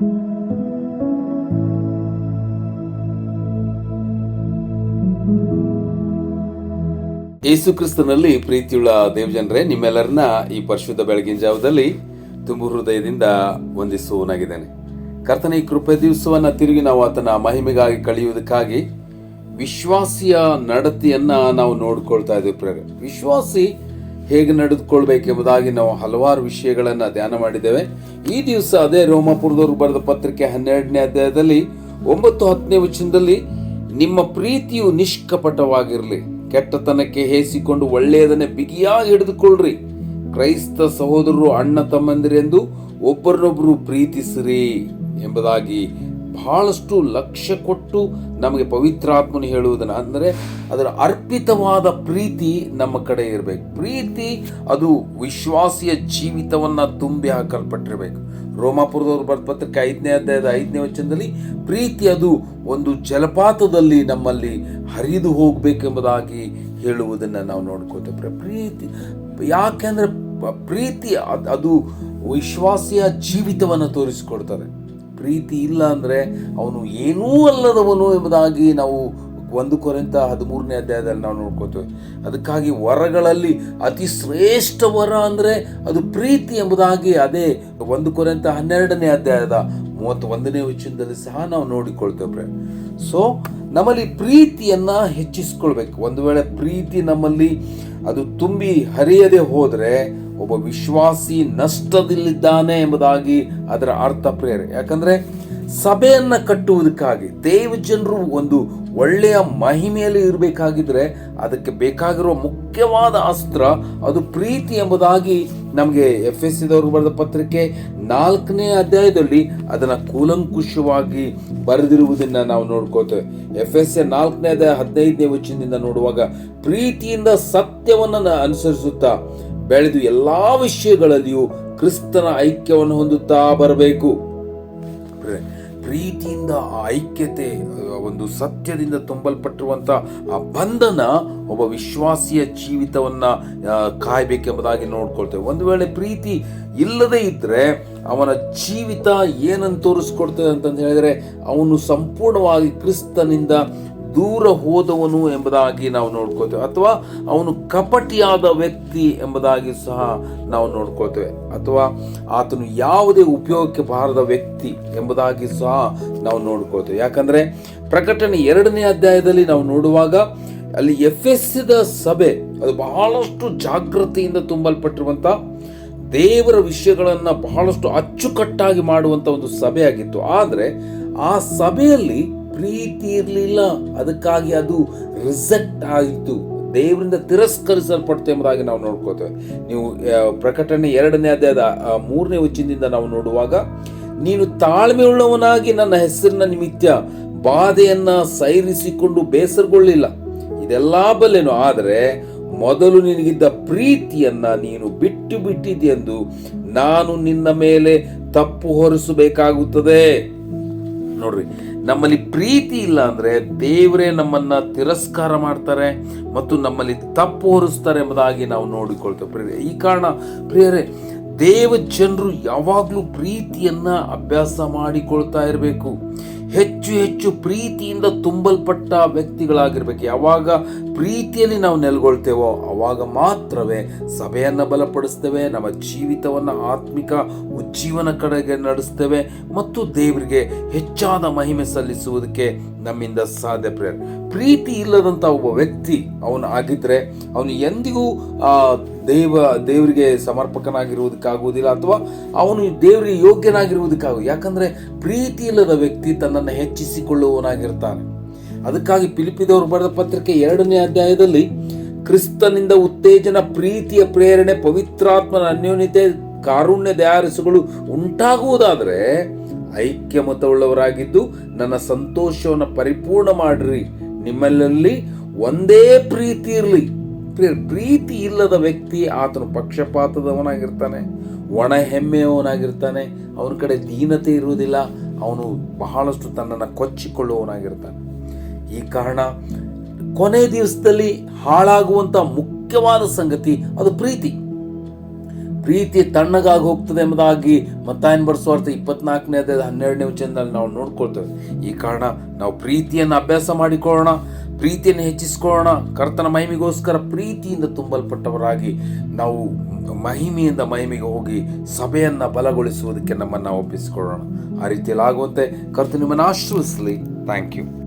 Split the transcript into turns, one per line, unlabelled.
ಯೇಸು ಕ್ರಿಸ್ತನಲ್ಲಿ ಪ್ರೀತಿಯುಳ್ಳ ದೇವಜನರೇ, ನಿಮ್ಮೆಲ್ಲರನ್ನ ಈ ಪರಿಶುದ್ಧ ಬೆಳಗಿನ ಜಾವದಲ್ಲಿ ತುಂಬು ಹೃದಯದಿಂದ ವಂದಿಸುವನಾಗಿದ್ದೇನೆ ಕರ್ತನ ಈ ಕೃಪೆ ದಿವಸವನ್ನ ತಿರುಗಿ ನಾವು ಆತನ ಮಹಿಮೆಗಾಗಿ ಕಳೆಯುವುದಕ್ಕಾಗಿ ವಿಶ್ವಾಸಿಯ ನಡತೆಯನ್ನ ನಾವು ನೋಡ್ಕೊಳ್ತಾ ಇದ್ದೀವಿ ವಿಶ್ವಾಸಿ ಹೇಗೆ ನಡೆದುಕೊಳ್ಬೇಕೆಂಬುದಾಗಿ ನಾವು ಹಲವಾರು ವಿಷಯಗಳನ್ನು ಧ್ಯಾನ ಮಾಡಿದ್ದೇವೆ. ಈ ದಿವಸ ಅದೇ ರೋಮಪುರದವರು ಬರೆದ ಪತ್ರಿಕೆ ಹನ್ನೆರಡನೇ ಅಧ್ಯಾಯದಲ್ಲಿ ಒಂಬತ್ತು ಹತ್ತನೇ ವಚನದಲ್ಲಿ, ನಿಮ್ಮ ಪ್ರೀತಿಯು ನಿಷ್ಕಪಟವಾಗಿರಲಿ, ಕೆಟ್ಟತನಕ್ಕೆ ಹೇಸಿಕೊಂಡು ಒಳ್ಳೆಯದನ್ನೇ ಬಿಗಿಯಾಗಿ ಹಿಡಿದುಕೊಳ್ಳ್ರಿ ಕ್ರೈಸ್ತ ಸಹೋದರರು ಅಣ್ಣ ತಮ್ಮಂದಿರೆಂದು ಒಬ್ಬರನ್ನೊಬ್ಬರು ಪ್ರೀತಿಸಿರಿ ಎಂಬುದಾಗಿ ಬಹಳಷ್ಟು ಲಕ್ಷ್ಯ ಕೊಟ್ಟು ನಮಗೆ ಪವಿತ್ರಾತ್ಮನು ಹೇಳುವುದನ್ನು ಅಂದರೆ ಅದರ ಅರ್ಪಿತವಾದ ಪ್ರೀತಿ ನಮ್ಮ ಕಡೆ ಇರಬೇಕು. ಪ್ರೀತಿ ಅದು ವಿಶ್ವಾಸಿಯ ಜೀವಿತವನ್ನು ತುಂಬಿ ಹಾಕಲ್ಪಟ್ಟಿರಬೇಕು. ರೋಮಾಪುರದವರು ಬರೆದ ಐದನೇ ಅಧ್ಯಾಯದ ಐದನೇ ವಚನದಲ್ಲಿ ಪ್ರೀತಿ ಅದು ಒಂದು ಜಲಪಾತದಲ್ಲಿ ನಮ್ಮಲ್ಲಿ ಹರಿದು ಹೋಗಬೇಕೆಂಬುದಾಗಿ ಹೇಳುವುದನ್ನು ನಾವು ನೋಡ್ಕೋತೇವೆ ಪ್ರೀತಿ ಯಾಕೆಂದರೆ ಪ್ರೀತಿ ಅದ್- ವಿಶ್ವಾಸಿಯ ಜೀವಿತವನ್ನು ತೋರಿಸಿಕೊಡ್ತಾರೆ ಪ್ರೀತಿ ಇಲ್ಲ ಅಂದರೆ ಅವನು ಏನೂ ಅಲ್ಲದವನು ಎಂಬುದಾಗಿ ನಾವು ಒಂದು ಕೊರೆಂತ ಹದಿಮೂರನೇ ಅಧ್ಯಾಯದಲ್ಲಿ ನಾವು ನೋಡ್ಕೋತೇವೆ ಅದಕ್ಕಾಗಿ ವರಗಳಲ್ಲಿ ಅತಿ ಶ್ರೇಷ್ಠ ವರ ಅಂದರೆ ಅದು ಪ್ರೀತಿ ಎಂಬುದಾಗಿ ಅದೇ ಒಂದು ಕೊರೆಂತ ಹನ್ನೆರಡನೇ ಅಧ್ಯಾಯದ ಮೂವತ್ತೊಂದನೇ ವಚನದಲ್ಲಿ ಸಹ ನಾವು ನೋಡಿಕೊಳ್ತೇವೆ ಸೊ ನಮ್ಮಲ್ಲಿ ಪ್ರೀತಿಯನ್ನು ಹೆಚ್ಚಿಸ್ಕೊಳ್ಬೇಕು. ಒಂದು ವೇಳೆ ಪ್ರೀತಿ ನಮ್ಮಲ್ಲಿ ಅದು ತುಂಬಿ ಹರಿಯದೆ ಹೋದರೆ ಒಬ್ಬ ವಿಶ್ವಾಸಿ ನಷ್ಟದಲ್ಲಿದ್ದಾನೆ ಎಂಬುದಾಗಿ ಅದರ ಅರ್ಥ ಪ್ರೇರೆ ಯಾಕಂದ್ರೆ ಸಭೆಯನ್ನು ಕಟ್ಟುವುದಕ್ಕಾಗಿ, ದೇವ ಜನರು ಒಂದು ಒಳ್ಳೆಯ ಮಹಿಮೆಯಲ್ಲಿ ಇರಬೇಕಾಗಿದ್ರೆ ಅದಕ್ಕೆ ಬೇಕಾಗಿರುವ ಮುಖ್ಯವಾದ ಅಸ್ತ್ರ ಅದು ಪ್ರೀತಿ ಎಂಬುದಾಗಿ ನಮಗೆ ಎಫ್ ಎಸ್ ಸಿದವರು ಬರೆದ ಪತ್ರಿಕೆ ನಾಲ್ಕನೇ ಅಧ್ಯಾಯದಲ್ಲಿ ಅದನ್ನ ಕೂಲಂಕುಷವಾಗಿ ಬರೆದಿರುವುದನ್ನ ನಾವು ನೋಡ್ಕೋತೇವೆ ಎಫ್ ಎಸ್ ಎ ನಾಲ್ಕನೇ ಅಧ್ಯಾಯ ಹದಿನೈದನೇ ವಚನದಿಂದ ನೋಡುವಾಗ ಪ್ರೀತಿಯಿಂದ ಸತ್ಯವನ್ನ ಅನುಸರಿಸುತ್ತಾ ಬೆಳೆದು ಎಲ್ಲಾ ವಿಷಯಗಳಲ್ಲಿಯೂ ಕ್ರಿಸ್ತನ ಐಕ್ಯವನ್ನು ಹೊಂದುತ್ತಾ ಬರಬೇಕು. ಪ್ರೀತಿಯಿಂದ ಐಕ್ಯತೆ ಒಂದು ಸತ್ಯದಿಂದ ತುಂಬಲ್ಪಟ್ಟಿರುವಂಥ ಆ ಬಂಧನ ಒಬ್ಬ ವಿಶ್ವಾಸಿಯ ಜೀವಿತವನ್ನ ಕಾಯ್ಬೇಕೆಂಬುದಾಗಿ ನೋಡ್ಕೊಳ್ತೇವೆ. ಒಂದು ವೇಳೆ ಪ್ರೀತಿ ಇಲ್ಲದೆ ಇದ್ದರೆ ಅವನ ಜೀವಿತ ಏನನ್ನು ತೋರಿಸ್ಕೊಡ್ತದೆ ಅಂತಂದು ಹೇಳಿದ್ರೆ ಅವನು ಸಂಪೂರ್ಣವಾಗಿ ಕ್ರಿಸ್ತನಿಂದ ದೂರ ಹೋದವನು ಎಂಬುದಾಗಿ ನಾವು ನೋಡ್ಕೋತೇವೆ. ಅಥವಾ ಅವನು ಕಪಟಿಯಾದ ವ್ಯಕ್ತಿ ಎಂಬುದಾಗಿ ಸಹ ನಾವು ನೋಡ್ಕೋತೇವೆ. ಅಥವಾ ಆತನು ಯಾವುದೇ ಉಪಯೋಗಕ್ಕೆ ಬಾರದ ವ್ಯಕ್ತಿ ಎಂಬುದಾಗಿ ಸಹ ನಾವು ನೋಡ್ಕೋತೇವೆ. ಯಾಕಂದ್ರೆ ಪ್ರಕಟಣೆ ಎರಡನೇ ಅಧ್ಯಾಯದಲ್ಲಿ ನಾವು ನೋಡುವಾಗ ಅಲ್ಲಿ ಎಫ್ ಸಭೆ ಅದು ಬಹಳಷ್ಟು ಜಾಗೃತಿಯಿಂದ ತುಂಬಲ್ಪಟ್ಟಿರುವಂತ ದೇವರ ವಿಷಯಗಳನ್ನು ಬಹಳಷ್ಟು ಅಚ್ಚುಕಟ್ಟಾಗಿ ಮಾಡುವಂತ ಒಂದು ಸಭೆಯಾಗಿತ್ತು. ಆದ್ರೆ ಆ ಸಭೆಯಲ್ಲಿ ಪ್ರೀತಿ ಇರಲಿಲ್ಲ, ಅದಕ್ಕಾಗಿ ಅದು ರಿಸೆಕ್ಟ್ ಆಯಿತು. ದೇವರಿಂದ ತಿರಸ್ಕರಿಸಲ್ಪಡ್ತು ಎಂಬುದಾಗಿ ನಾವು ನೋಡ್ಕೋತೇವೆ. ನೀವು ಪ್ರಕಟಣೆ ಎರಡನೇ ಅಧ್ಯಾಯದ ಮೂರನೇ ವಚನದಿಂದ ನಾವು ನೋಡುವಾಗ, ನೀನು ತಾಳ್ಮೆಯುಳ್ಳವನಾಗಿ ನನ್ನ ಹೆಸರಿನ ನಿಮಿತ್ತ ಬಾಧೆಯನ್ನ ಸೈರಿಸಿಕೊಂಡು ಬೇಸರಗೊಳ್ಳಿಲ್ಲ. ಇದೆಲ್ಲ ಬಲ್ಲೆನು, ಆದರೆ ಮೊದಲು ನಿನಗಿದ್ದ ಪ್ರೀತಿಯನ್ನ ನೀನು ಬಿಟ್ಟು ಬಿಟ್ಟಿದೆಯೆಂದು ನಾನು ನಿನ್ನ ಮೇಲೆ ತಪ್ಪು ಹೊರಿಸಬೇಕಾಗುತ್ತದೆ. ನೋಡ್ರಿ ನಮ್ಮಲ್ಲಿ ಪ್ರೀತಿ ಇಲ್ಲ ಅಂದರೆ ದೇವರೇ ನಮ್ಮನ್ನು ತಿರಸ್ಕಾರ ಮಾಡ್ತಾರೆ ಮತ್ತು ನಮ್ಮಲ್ಲಿ ತಪ್ಪು ಹೊರಿಸ್ತಾರೆ ಎಂಬುದಾಗಿ ನಾವು ನೋಡಿಕೊಳ್ತೇವೆ. ಪ್ರಿಯರೇ, ಈ ಕಾರಣ ಪ್ರಿಯರೇ, ದೇವ ಜನರು ಯಾವಾಗಲೂ ಪ್ರೀತಿಯನ್ನು ಅಭ್ಯಾಸ ಮಾಡಿಕೊಳ್ತಾ ಇರಬೇಕು. ಹೆಚ್ಚು ಹೆಚ್ಚು ಪ್ರೀತಿಯಿಂದ ತುಂಬಲ್ಪಟ್ಟ ವ್ಯಕ್ತಿಗಳಾಗಿರ್ಬೇಕು. ಯಾವಾಗ ಪ್ರೀತಿಯಲ್ಲಿ ನಾವು ನೆಲೆಗೊಳ್ತೇವೋ ಆವಾಗ ಮಾತ್ರವೇ ಸಭೆಯನ್ನು ಬಲಪಡಿಸ್ತೇವೆ, ನಮ್ಮ ಜೀವಿತವನ್ನು ಆತ್ಮಿಕ ಉಜ್ಜೀವನ ಕಡೆಗೆ ನಡೆಸ್ತೇವೆ ಮತ್ತು ದೇವರಿಗೆ ಹೆಚ್ಚಾದ ಮಹಿಮೆ ಸಲ್ಲಿಸುವುದಕ್ಕೆ ನಮ್ಮಿಂದ ಸಾಧ್ಯ ಪ್ರೇರ್ ಪ್ರೀತಿ ಇಲ್ಲದಂಥ ಒಬ್ಬ ವ್ಯಕ್ತಿ ಅವನು ಆಗಿದ್ದರೆ ಅವನು ಎಂದಿಗೂ ದೇವ, ದೇವರಿಗೆ ಸಮರ್ಪಕನಾಗಿರುವುದಕ್ಕಾಗುವುದಿಲ್ಲ ಅಥವಾ ಅವನು ದೇವರಿಗೆ ಯೋಗ್ಯನಾಗಿರುವುದಕ್ಕಾಗು ಯಾಕಂದರೆ ಪ್ರೀತಿ ಇಲ್ಲದ ವ್ಯಕ್ತಿ ತನ್ನನ್ನು ಹೆಚ್ಚಿಸಿಕೊಳ್ಳುವವನಾಗಿರ್ತಾನೆ. ಅದಕ್ಕಾಗಿ ಪಿಲಿಪಿದವರು ಬರೆದ ಪತ್ರಿಕೆ ಎರಡನೇ ಅಧ್ಯಾಯದಲ್ಲಿ, ಕ್ರಿಸ್ತನಿಂದ ಉತ್ತೇಜನ ಪ್ರೀತಿಯ ಪ್ರೇರಣೆ ಪವಿತ್ರಾತ್ಮನ ಅನ್ಯೋನ್ಯತೆ ಕಾರುಣ್ಯ ದಯಾರಿಸುಗಳು ಉಂಟಾಗುವುದಾದರೆ, ಐಕ್ಯಮತವುಳ್ಳವರಾಗಿದ್ದು ನನ್ನ ಸಂತೋಷವನ್ನು ಪರಿಪೂರ್ಣ ಮಾಡಿರಿ. ನಿಮ್ಮಲ್ಲಿ ಒಂದೇ ಪ್ರೀತಿ ಇರಲಿ. ಪ್ರೀತಿ ಇಲ್ಲದ ವ್ಯಕ್ತಿ ಆತನು ಪಕ್ಷಪಾತದವನಾಗಿರ್ತಾನೆ ಒಣ ಹೆಮ್ಮೆಯವನಾಗಿರ್ತಾನೆ ಅವನ ಕಡೆ ದೀನತೆ ಇರುವುದಿಲ್ಲ, ಅವನು ಬಹಳಷ್ಟು ತನ್ನನ್ನು ಕೊಚ್ಚಿಕೊಳ್ಳುವವನಾಗಿರ್ತಾನೆ. ಈ ಕಾರಣ ಕೊನೆ ದಿವಸದಲ್ಲಿ ಹಾಳಾಗುವಂತ ಮುಖ್ಯವಾದ ಸಂಗತಿ ಅದು ಪ್ರೀತಿ. ಪ್ರೀತಿ ತಣ್ಣಗಾಗಿ ಹೋಗ್ತದೆ ಎಂಬುದಾಗಿ ಮತ್ತಾಯನ್ ಬರ್ಸುವಾರ್ಥ ಇಪ್ಪತ್ನಾಲ್ಕನೇ ಹನ್ನೆರಡನೇ ವಚನದಲ್ಲಿ ನಾವು ನೋಡ್ಕೊಳ್ತೇವೆ. ಈ ಕಾರಣ ನಾವು ಪ್ರೀತಿಯನ್ನು ಅಭ್ಯಾಸ ಮಾಡಿಕೊಳ್ಳೋಣ, ಪ್ರೀತಿಯನ್ನು ಹೆಚ್ಚಿಸಿಕೊಳ್ಳೋಣ, ಕರ್ತನ ಮಹಿಮೆಗೋಸ್ಕರ ಪ್ರೀತಿಯಿಂದ ತುಂಬಲ್ಪಟ್ಟವರಾಗಿ ನಾವು ಮಹಿಮೆಯಿಂದ ಮಹಿಮೆಗೆ ಹೋಗಿ ಸಭೆಯನ್ನು ಬಲಗೊಳಿಸುವುದಕ್ಕೆ ನಮ್ಮನ್ನು ಒಪ್ಪಿಸಿಕೊಳ್ಳೋಣ. ಆ ರೀತಿಯಲ್ಲಿ ಆಗುವಂತೆ ಕರ್ತ ನಿಮ್ಮನ್ನು ಆಶ್ರಯಿಸಲಿ ಥ್ಯಾಂಕ್ ಯು